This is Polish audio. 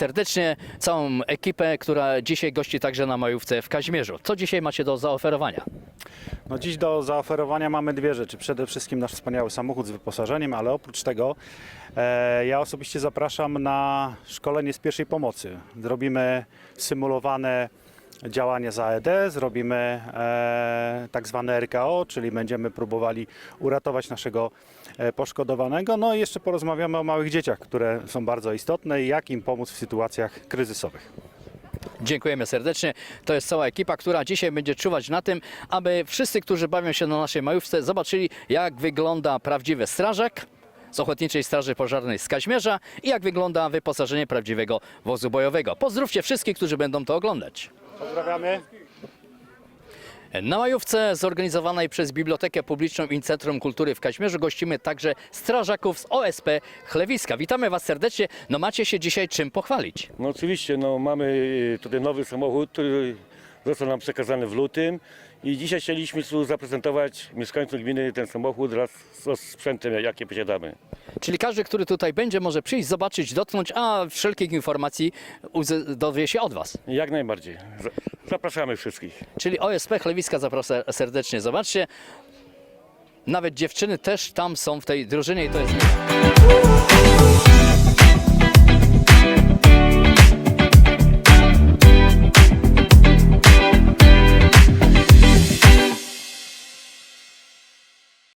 Serdecznie, całą ekipę, która dzisiaj gości także na majówce w Kazimierzu. Co dzisiaj macie do zaoferowania? No dziś do zaoferowania mamy dwie rzeczy. Przede wszystkim nasz wspaniały samochód z wyposażeniem, ale oprócz tego e, ja osobiście zapraszam na szkolenie z pierwszej pomocy. Zrobimy symulowane działania za AED, zrobimy e, tak zwane RKO, czyli będziemy próbowali uratować naszego e, poszkodowanego. No i jeszcze porozmawiamy o małych dzieciach, które są bardzo istotne i jak im pomóc w sytuacjach kryzysowych. Dziękujemy serdecznie. To jest cała ekipa, która dzisiaj będzie czuwać na tym, aby wszyscy, którzy bawią się na naszej majówce, zobaczyli, jak wygląda prawdziwy strażak z Ochotniczej Straży Pożarnej z Kaźmierza i jak wygląda wyposażenie prawdziwego wozu bojowego. Pozdrówcie wszystkich, którzy będą to oglądać. Pozdrawiamy. Na majówce zorganizowanej przez Bibliotekę Publiczną i Centrum Kultury w Kaźmierzu gościmy także strażaków z OSP Chlewiska. Witamy Was serdecznie. No macie się dzisiaj czym pochwalić. No oczywiście, no mamy y, tutaj nowy samochód, który został nam przekazany w lutym i dzisiaj chcieliśmy tu zaprezentować mieszkańcom gminy ten samochód wraz z sprzętem, jakie posiadamy. Czyli każdy, który tutaj będzie, może przyjść, zobaczyć, dotknąć, a wszelkich informacji uzy- dowie się od Was. Jak najbardziej. Za- Zapraszamy wszystkich. Czyli OSP Chlewiska zapraszam serdecznie. Zobaczcie, nawet dziewczyny też tam są w tej drużynie i to jest...